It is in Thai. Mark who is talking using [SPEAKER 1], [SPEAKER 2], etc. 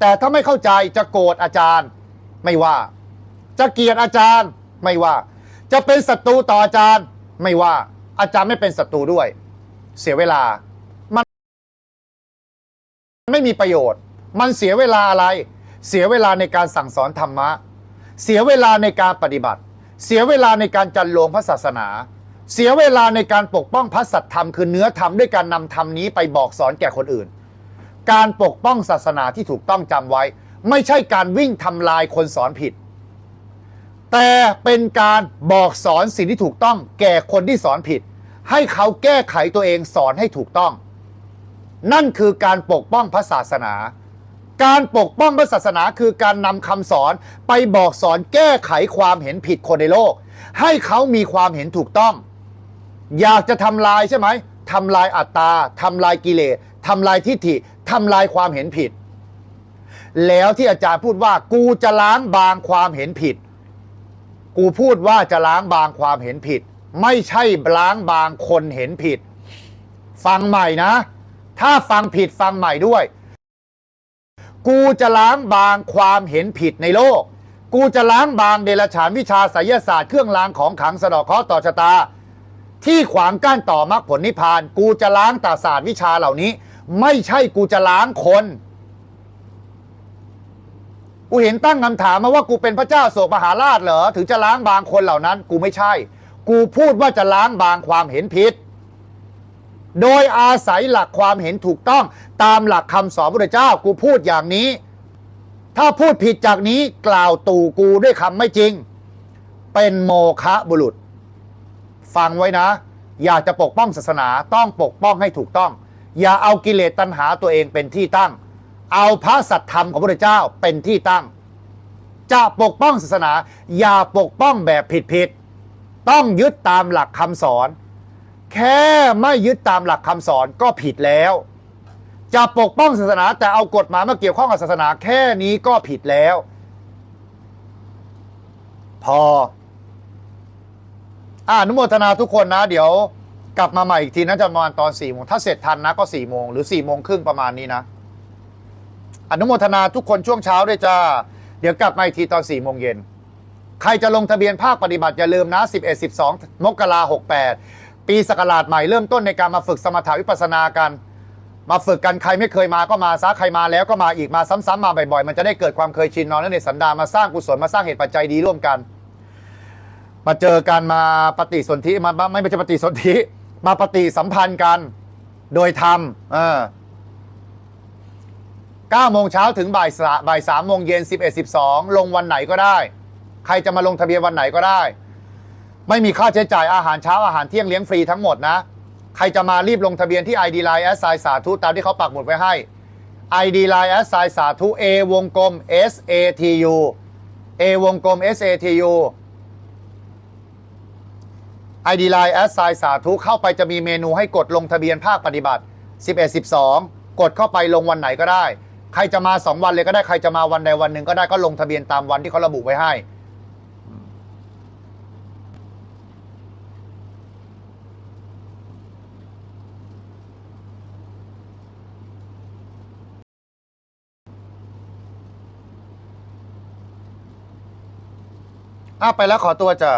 [SPEAKER 1] แต่ถ้าไม่เข้าใจจะโกรธอาจารย์ไม่ว่า จะเกลียดอาจารย์ไม่ว่า จะเป็นศัตรูต่ออาจารย์ไม่ว่า อาจารย์ไม่เป็นศัตรูด้วย เสียเวลา มันไม่มีประโยชน์ มันเสียเวลาอะไร เสียเวลาในการสั่งสอนธรรมะ เสียเวลาในการปฏิบัติ เสียเวลาในการจันโลงพระศาสนา เสียเวลาในการปกป้องพระสัตธรรมคือเนื้อธรรมด้วยการนำธรรมนี้ไปบอกสอนแก่คนอื่น การปกป้องศาสนาที่ถูกต้องจำไว้ ไม่ใช่การวิ่งทำลายคนสอนผิด แต่เป็นการบอกสอนสิ่งที่ถูกต้อง แก่คนที่สอนผิด ให้เขาแก้ไขตัวเองสอนให้ถูกต้อง นั่นคือการปกป้องพระศาสนา การปกป้องพระศาสนาคือการนำคำสอนไปบอกสอนแก้ไขความเห็นผิดคนในโลก ให้เขามีความเห็นถูกต้อง อยากจะทำลายใช่ไหมทำลายอัตตาทำลายกิเลสทำลายทิฏฐิ ทำลายความเห็นผิด แล้วที่อาจารย์พูดว่า กูจะล้างบางความเห็นผิด กูพูดว่าจะล้างบางความเห็นผิด ไม่ใช่ล้างบางคนเห็นผิด ฟังใหม่นะ ถ้าฟังผิดฟังใหม่ด้วย กูจะล้างบางความเห็นผิดในโลก กูจะล้างบางเดลฉานวิชาไสยศาสตร์เครื่องรางของขังสะดอกเคราะห์ต่อชะตาที่ขวางกั้นต่อมรรคผลนิพพาน กูจะล้างตาศาสตร์วิชาเหล่านี้ ไม่ใช่กูจะล้างคน กูเห็นตั้งคำถามมาว่ากูเป็นพระเจ้าโศกมหาราชเหรอ ถึงจะล้างบางคนเหล่านั้น กูไม่ใช่ กูพูดว่าจะล้างบางความเห็นผิด โดยอาศัยหลักความเห็นถูกต้องตามหลักคำสอนพระเจ้า กูพูดอย่างนี้ ถ้าพูดผิดจากนี้กล่าวตู่กูด้วยคำไม่จริง เป็นโมฆะบุรุษ ฟังไว้นะ อยากจะปกป้องศาสนาต้องปกป้องให้ถูกต้อง อย่าเอากิเลสตัณหาตัวเองเป็นที่ตั้ง เอาพระสัตธรรมของพระเจ้าเป็นที่ตั้ง จะปกป้องศาสนา อย่าปกป้องแบบผิดๆต้องยึดตามหลักคำสอน แค่ไม่ยึดตามหลักคำสอนก็ผิดแล้ว จะปกป้องศาสนาแต่เอากฎหมายมาเกี่ยวข้องกับศาสนาแค่นี้ก็ผิดแล้ว พออ่านุโมทนาทุกคนนะ เดี๋ยว กลับมาใหม่อีกทีนะจะประมาณตอนสี่โมงถ้าเสร็จทันนะก็สี่โมงหรือสี่โมงครึ่งประมาณนี้นะ อนุโมทนาทุกคนช่วงเช้าด้วยจ้า เดี๋ยวกลับมาอีกทีตอน4ี่โมงเย็น ใครจะลงทะเบียนภาคปฏิบัติอย่าลืมนะ11 12มกราหกแปดปีสกราชใหม่เริ่มต้นในการมาฝึกสมถาวิปัสสนากัน มาฝึกกันใครไม่เคยมาก็มาซะใครมาแล้วก็มาอีกมาซ้ำๆมาบ่อยๆ มันจะได้เกิดความเคยชินนอนในสันดานมาสร้างกุศลมาสร้างเหตุปัจจัยดีร่วมกันมาเจอกันมาปฏิสนธิมาไม่ใช่ปฏิสนธิ มาปฏิสัมพันธ์กัน โดยธรรมเออ9โมงเช้าถึงบ่ายสาบ่าย3โมงเย็น 11 12 ลงวันไหนก็ได้ ใครจะมาลงทะเบียนวันไหนก็ได้ ไม่มีค่าใช้จ่ายอาหารเช้าอาหารเที่ยงเลี้ยงฟรีทั้งหมดนะ ใครจะมารีบลงทะเบียนที่ ID Line แอสไซสาธุตามที่เขาปักหมุดไว้ให้ ID Line แอสไซสาธุ A วงกลม S A T U A วงกลม S A T U ID Line แอสไซสาธุเข้าไปจะมีเมนูให้กดลงทะเบียนภาคปฏิบัติ 11 12 กดเข้าไปลงวันไหนก็ได้ ใครจะมา 2 วันเลยก็ได้ใครจะมาวันใดวันหนึ่งก็ได้ก็ลงทะเบียนตามวันที่เขาระบุไว้ให้อะไปแล้วขอตัวจ้ะ